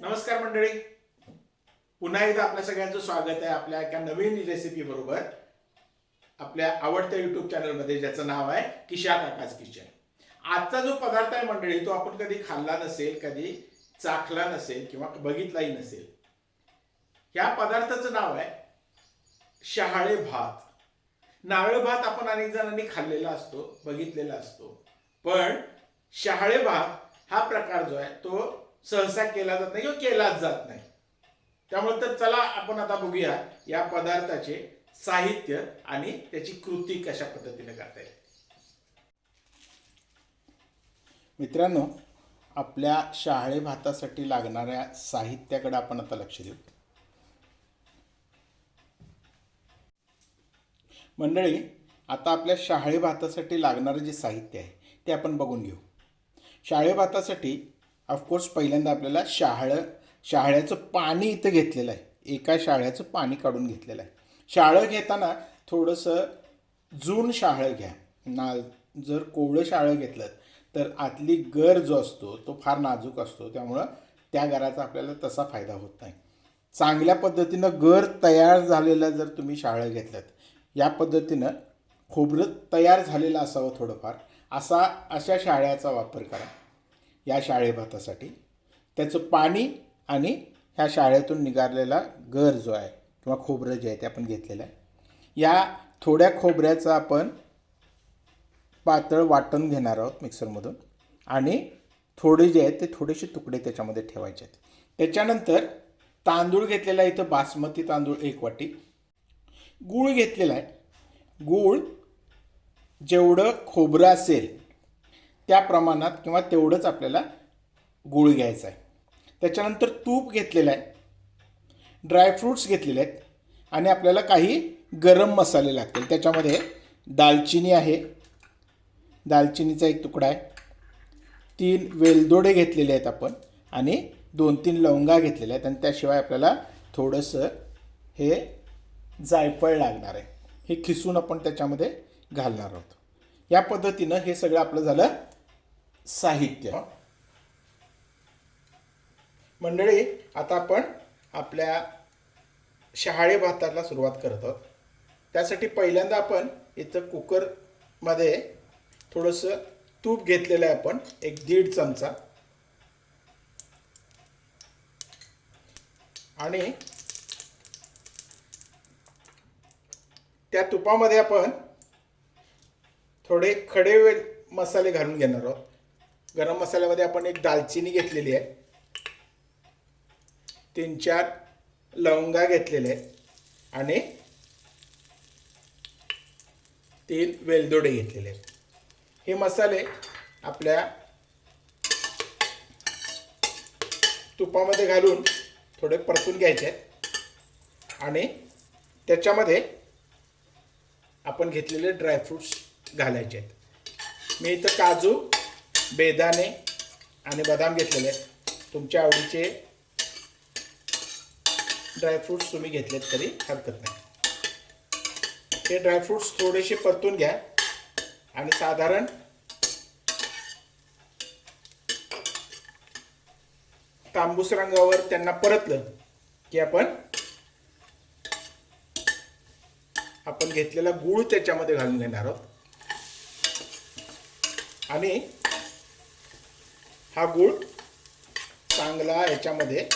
नमस्कार मंडळी. पुन्हा एकदा आपल्या सगळ्यांचं स्वागत आहे आपल्या एका नवीन रेसिपी बरोबर. आपल्या आवडत्या युट्यूब चॅनलमध्ये ज्याचं नाव आहे किशा काकाज किचन आजचा जो पदार्थ आहे मंडळी तो आपण कधी खाल्ला नसेल कधी चाखला नसेल किंवा बघितलाही नसेल. ह्या पदार्थाचं नाव आहे शहाळे भात. नारळ भात आपण अनेक जणांनी खाल्लेला असतो बघितलेला असतो. पण शहाळे भात हा प्रकार जो आहे तो सहसा केला जात नाही किंवा केलाच जात नाही. त्यामुळे तर चला आपण आता बघूया या पदार्थाचे साहित्य आणि त्याची कृती कशा पद्धतीने करता येईल. मित्रांनो आपल्या शहाळे भातासाठी लागणाऱ्या साहित्याकडे आपण आता लक्ष देऊ. मंडळी आता आपल्या शाळे भातासाठी लागणारं जे साहित्य आहे ते आपण बघून घेऊ. शाळे भातासाठी ऑफकोर्स पहिल्यांदा आपल्याला शहाळं शहाळ्याचं पाणी इथं घेतलेलं आहे. एका शाळ्याचं पाणी काढून घेतलेलं आहे. शाळं घेताना थोडंसं जून शाळं घ्या. ना जर कोवळं शाळं घेतलं तर आतली गर जो असतो तो फार नाजूक असतो. त्यामुळं त्या गराचा आपल्याला तसा फायदा होत नाही. चांगल्या पद्धतीनं गर तयार झालेलं जर तुम्ही शाळं घेतल्यात या पद्धतीनं खोबरं तयार झालेलं असावं थोडंफार. असा अशा शाळ्याचा वापर करा. या शाळे भातासाठी त्याचं पाणी आणि ह्या शाळेतून निघालेला गर जो आहे किंवा खोबरं जे आहे ते आपण घेतलेलं आहे. या थोड्या खोबऱ्याचं आपण पातळ वाटण घेणार आहोत मिक्सरमधून. आणि थोडे जे आहेत ते थोडेसे तुकडे त्याच्यामध्ये ठेवायचे आहेत. त्याच्यानंतर तांदूळ घेतलेला आहे इथं बासमती तांदूळ एक वाटी. गूळ घेतलेला आहे. गूळ जेवढं खोबरं असेल त्या प्रमाणात किंवा तेवढंच आपल्याला गूळ घ्यायचं आहे. त्याच्यानंतर तूप घेतलेलं आहे. ड्रायफ्रूट्स घेतलेले आहेत. आणि आपल्याला काही गरम मसाले लागतील. त्याच्यामध्ये दालचिनी आहे. दालचिनीचा एक तुकडा आहे. तीन वेलदोडे घेतलेले आहेत आपण. आणि दोन तीन लवंगा घेतलेल्या आहेत. आणि त्याशिवाय आपल्याला थोडंसं हे जायफळ लागणार आहे. हे खिसून आपण त्याच्यामध्ये घालणार आहोत. या पद्धतीनं हे सगळं आपलं झालं साहित्य. मंडळी आता आपण आपल्या शहाळे भाताला सुरुवात करत आहोत. त्यासाठी पहिल्यांदा आपण इथं कुकरमध्ये थोडंसं तूप घेतलेलं आहे आपण एक दीड चमचा. आणि त्या तुपामध्ये आपण थोडे खडे मसाले घालून घेणार आहोत. गरम मसाल्यामध्ये आपण एक दालचिनी घेतलेली आहे. तीन चार लवंगा घेतलेले आहेत आणि तीन वेलदोडे घेतलेले आहेत. हे मसाले आपल्या तुपामध्ये घालून थोडे परतून घ्यायचे आहेत. आणि त्याच्यामध्ये आपण घेतलेले ड्रायफ्रूट्स घालायचे आहेत. मी इथं काजू बेदाणे आणि बदाम घेतलेले. आहेत तुमच्या आवडीचे ड्रायफ्रूट्स तुम्ही घेतलेत तरी हरकत नाही. हे ड्रायफ्रूट्स थोडेसे परतून घ्या. आणि साधारण तांबूस रंगावर त्यांना परतलं की आपण आपण घेतलेला गूळ त्याच्यामध्ये घालून घेणार आहोत. आणि हा गूळ चांगला याच्यामध्ये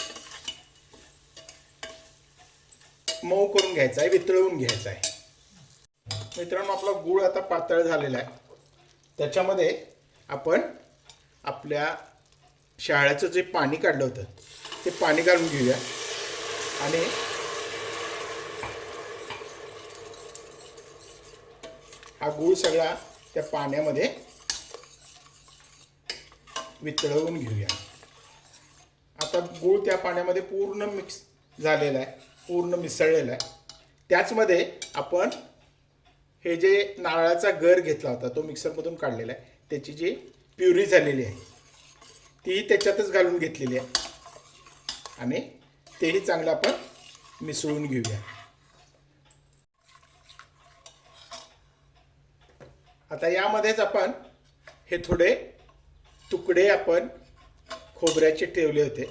मऊ करून घ्यायचा आहे वितळवून घ्यायचा आहे. मित्रांनो आपला गूळ आता पातळ झालेला आहे. त्याच्यामध्ये आपण आपल्या शाळेचं जे पाणी काढलं होतं ते पाणी घालून घेऊया. आणि हा गूळ सगळा त्या पाण्यामध्ये वितळवून घेऊया. आता गूळ त्या पाण्यामध्ये पूर्ण मिक्स झालेला आहे पूर्ण मिसळलेला आहे. त्याचमध्ये आपण हे जे नारळाचा गर घेतला होता तो मिक्सरमधून काढलेला आहे. त्याची जी प्युरी झालेली आहे ती त्याच्यातच घालून घेतलेली आहे. आणि तेही चांगलं आपण मिसळून घेऊया. आता यामध्येच आपण हे थोडे तुकडे आपण खोबऱ्याचे ठेवले होते.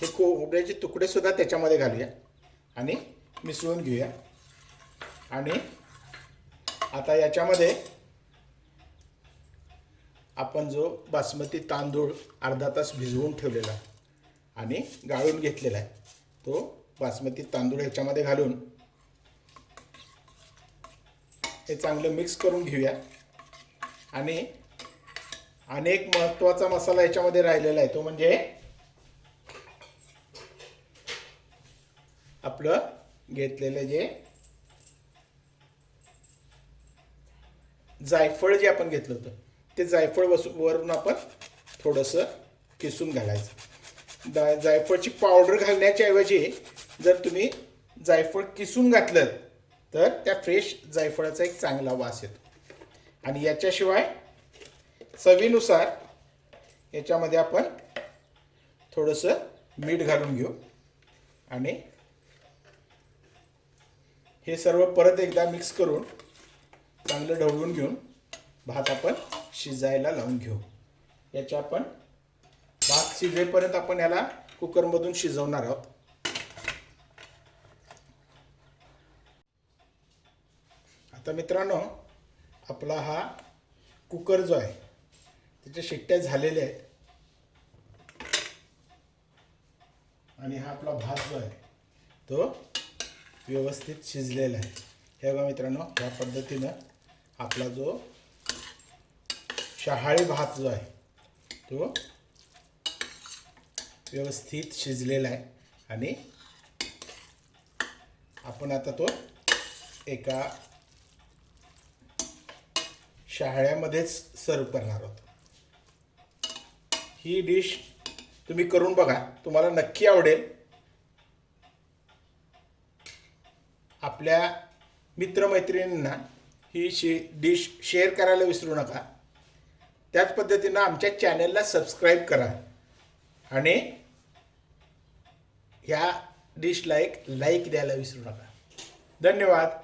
हे खोबऱ्याचे तुकडे सुद्धा त्याच्यामध्ये घालूया. आणि मिसळून घेऊया. आणि आता याच्यामध्ये आपण जो बासमती तांदूळ अर्धा तास भिजवून ठेवलेला आणि गाळून घेतलेला आहे तो बासमती तांदूळ ह्याच्यामध्ये घालून हे चांगलं मिक्स करून घेऊया. आणि अनेक महत्त्वाचा मसाला याच्यामध्ये राहिलेला आहे. तो म्हणजे आपलं घेतलेलं जे जायफळ जे आपण घेतलं होतं ते जायफळ वसू वरून आपण थोडंसं किसून घालायचं. जा जायफळची पावडर घालण्याच्या ऐवजी जर तुम्ही जायफळ किसून घातलं तर त्या फ्रेश जायफळाचा एक चांगला वास येतो. आणि याच्याशिवाय चवीनुसार याच्यामध्ये आपण थोडंसं मीठ घालून घेऊ. आणि हे सर्व परत एकदा मिक्स करून चांगलं ढवळून घेऊन भात आपण शिजायला लावून घेऊ. याच्या आपण भात शिजेपर्यंत आपण याला कुकरमधून शिजवणार आहोत. आता मित्रांनो आपला हा कुकर जो आहे त्याच्या शिट्ट्या झालेल्या आहेत. आणि हा आपला भात जो आहे तो व्यवस्थित शिजलेला आहे. हे बघा मित्रांनो या पद्धतीनं आपला जो शहाळी भात जो आहे तो व्यवस्थित शिजलेला आहे. आणि आपण आता तो एका शहाळ्यामध्येच सर्व करणार आहोत. ही डिश तुम्ही करून बघा. तुम्हाला नक्की आवडेल. आपल्या मित्रमैत्रिणींना ही शे डिश शेअर करायला विसरू नका. त्याच पद्धतीनं आमच्या चॅनलला सबस्क्राईब करा. आणि ह्या डिशला एक लाईक द्यायला विसरू नका. धन्यवाद.